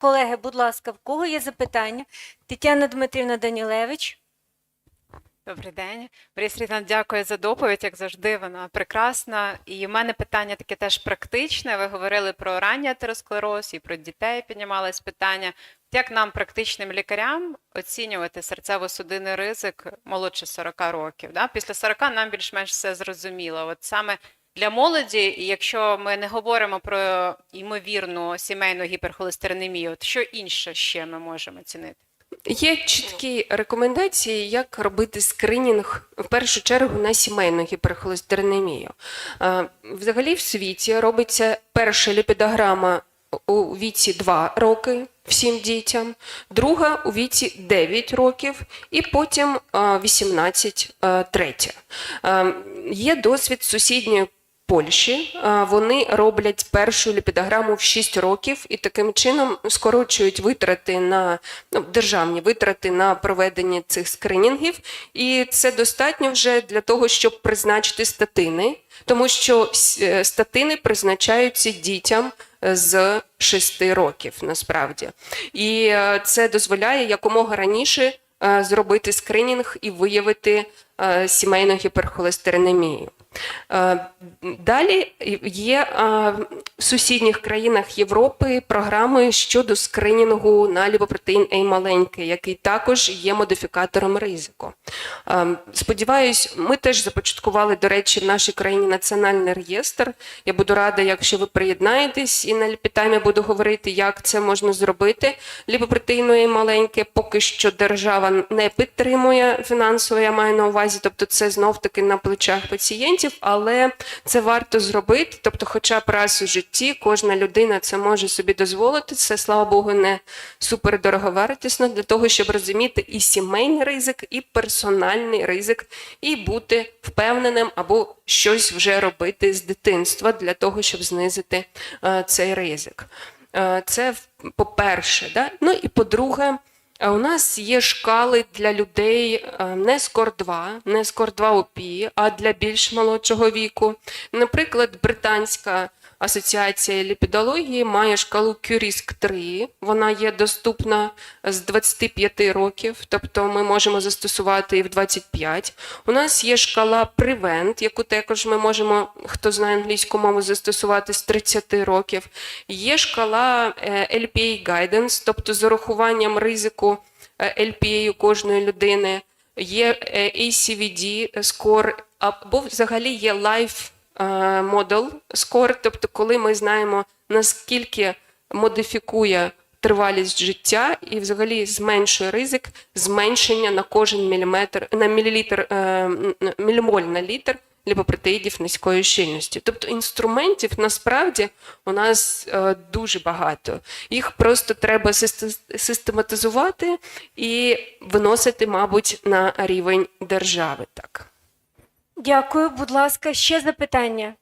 Колеги, будь ласка, в кого є запитання? Тетяна Дмитрівна Данілевич. Добрий день. Марія Срітна, дякую за доповідь. Як завжди, вона прекрасна. І в мене питання таке теж практичне. Ви говорили про ранній атеросклероз і про дітей піднімались питання. Як нам, практичним лікарям, оцінювати серцево-судинний ризик молодше 40 років? Да? Після 40 нам більш-менш все зрозуміло. От саме для молоді, якщо ми не говоримо про ймовірну сімейну гіперхолестеринемію, от що інше ще ми можемо оцінити? Є чіткі рекомендації, як робити скринінг в першу чергу на сімейну гіперхолестеринемію. Е, Взагалі в світі робиться перша ліпідограма у віці 2 роки всім дітям, друга у віці 9 років і потім е, 18 е, третя. Е, Є досвід сусідньої Польщі. Вони роблять першу ліпідограму в 6 років і таким чином скорочують витрати на ну, державні витрати на проведення цих скринінгів. І це достатньо вже для того, щоб призначити статини, тому що е, статини призначаються дітям е, з 6 років насправді. І е, це дозволяє якомога раніше е, зробити скринінг і виявити е, сімейну гіперхолестеринемію. Е, Далі є е, в сусідніх країнах Європи програми щодо скринінгу на ліпопротеїн А маленький, який також є модифікатором ризику. Е, Сподіваюсь, ми теж започаткували, до речі, в нашій країні національний реєстр. Я буду рада, якщо ви приєднаєтесь, і на ліпітаймі буду говорити, як це можна зробити. Ліпопротеїну А маленьке поки що держава не підтримує фінансово, я маю на увазі, тобто це знов таки на плечах пацієнтів, але це варто зробити. Тобто, хоча б раз у житті кожна людина це може собі дозволити. Це слава Богу, не супер дороговартісно для того, щоб розуміти і сімейний ризик, і персональний ризик, і бути впевненим або щось вже робити з дитинства для того, щоб знизити е, цей ризик. Е, Це по-перше, да? ну і по-друге. А У нас є шкали для людей е, не скор 2 не скор 2 ОПІ, а для більш молодшого віку. Наприклад, британська асоціація ліпідології має шкалу QRISK 3. Вона є доступна з 25 років, тобто ми можемо застосувати і в 25. У нас є шкала Prevent, яку також ми можемо, хто знає англійську мову, застосувати з 30 років. Є шкала е, LPA Guidance, тобто з урахуванням ризику е, LPA у кожної людини. Є е, ACVD score, або взагалі є Life Model score, тобто коли ми знаємо, наскільки модифікує тривалість життя і взагалі зменшує ризик зменшення на кожен міліметр на мілілітр е, мілімоль на літр ліпопротеїдів низької щільності. Тобто інструментів насправді у нас е, дуже багато. Їх просто треба систематизувати і виносити, мабуть, на рівень держави. Так. Дякую, будь ласка, ще запитання.